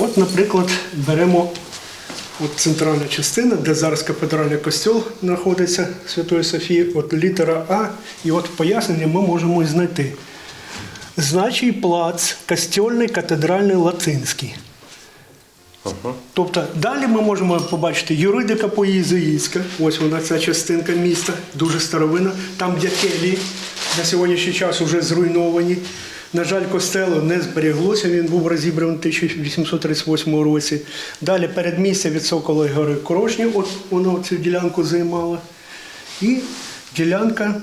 От, наприклад, беремо от центральна частина, де зараз кафедральний костьол знаходиться Святої Софії, от літера А, і от в поясненні ми можемо і знайти. Значий плац, костьольний, катедральний, латинський. Тобто далі ми можемо побачити юридика поїзуїтська. Ось вона ця частинка міста, дуже старовина. Там дякелі на сьогоднішній час вже зруйновані. На жаль, костелу не зберіглося, він був розібраний у 1838 році. Далі передмістя від Соколої гори Корошні, от воно цю ділянку займало. І ділянка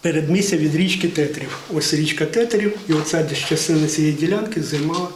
передмістя від річки Тетрів. Ось річка Тетрів, і оця частина цієї ділянки займала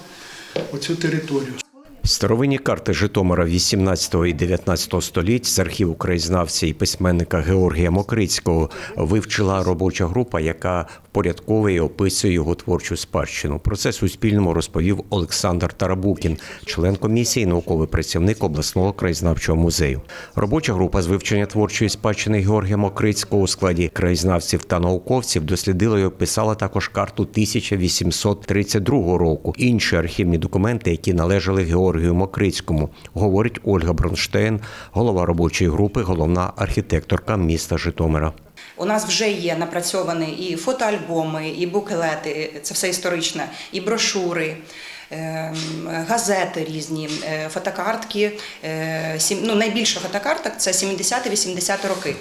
оцю територію. Старовинні карти Житомира 18 і 19 століть з архіву краєзнавця і письменника Георгія Мокрицького вивчила робоча група, яка впорядковує і описує його творчу спадщину. Про це Суспільному розповів Олександр Тарабукін, член комісії, науковий працівник обласного краєзнавчого музею. Робоча група з вивчення творчої спадщини Георгія Мокрицького у складі краєзнавців та науковців дослідила і описала також карту 1832 року. Інші архівні документи, які належали Георгію Мокрицькому, говорить Ольга Бронштейн, голова робочої групи, головна архітекторка міста Житомира. У нас вже є напрацьовані і фотоальбоми, і буклети, це все історичне, і брошури. ем, Газети різні, е, фотокартки. е, Ну, найбільше фотокарток це 70-80 роки.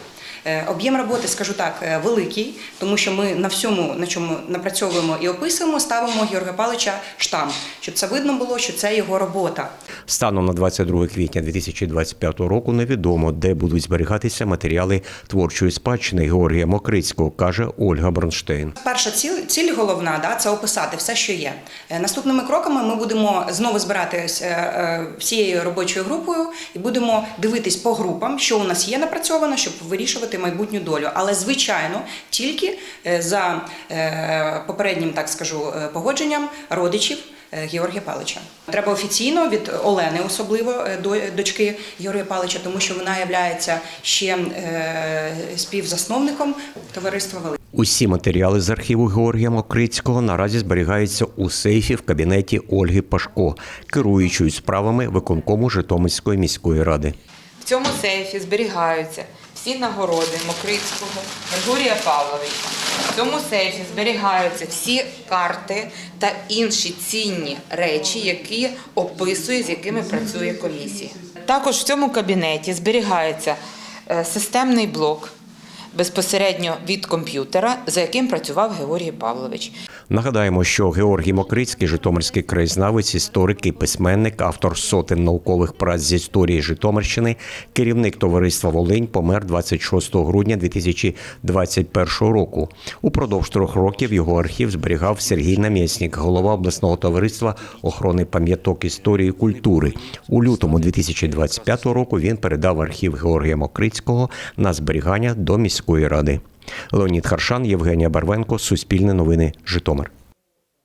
Е, Об'єм роботи, скажу так, е, великий, тому що ми на всьому, на чому напрацьовуємо і описуємо, ставимо Георгія Павловича штамп, щоб це видно було, що це його робота. Станом на 22 квітня 2025 року невідомо, де будуть зберігатися матеріали творчої спадщини Георгія Мокрицького, каже Ольга Бронштейн. Перша ціль, ціль головна да, це описати все, що є. Е, Наступними кроками ми будемо знову збиратися всією робочою групою і будемо дивитись по групам, що у нас є напрацьовано, щоб вирішувати майбутню долю. Але звичайно, тільки е, за е, попереднім, так скажу, е, погодженням родичів. Георгія Павловича. Треба офіційно від Олени, особливо дочки Георгія Павловича, тому що вона є ще співзасновником товариства Великого. Усі матеріали з архіву Георгія Мокрицького наразі зберігаються у сейфі в кабінеті Ольги Пашко, керуючої справами виконкому Житомирської міської ради. В цьому сейфі зберігаються всі нагороди Мокрицького Григорія Павловича. В цьому сейфі зберігаються всі карти та інші цінні речі, які описує, з якими працює комісія. Також в цьому кабінеті зберігається е, системний блок безпосередньо від комп'ютера, за яким працював Георгій Павлович. Нагадаємо, що Георгій Мокрицький, житомирський краєзнавець, історик і письменник, автор сотень наукових праць з історії Житомирщини, керівник товариства Волинь помер 26 грудня 2021 року. Упродовж трьох років його архів зберігав Сергій Намєснік, голова обласного товариства охорони пам'яток історії і культури. У лютому 2025 року він передав архів Георгія Мокрицького на зберігання до міської ради. Леонід Харшан, Євгенія Барвенко, Суспільне новини, Житомир.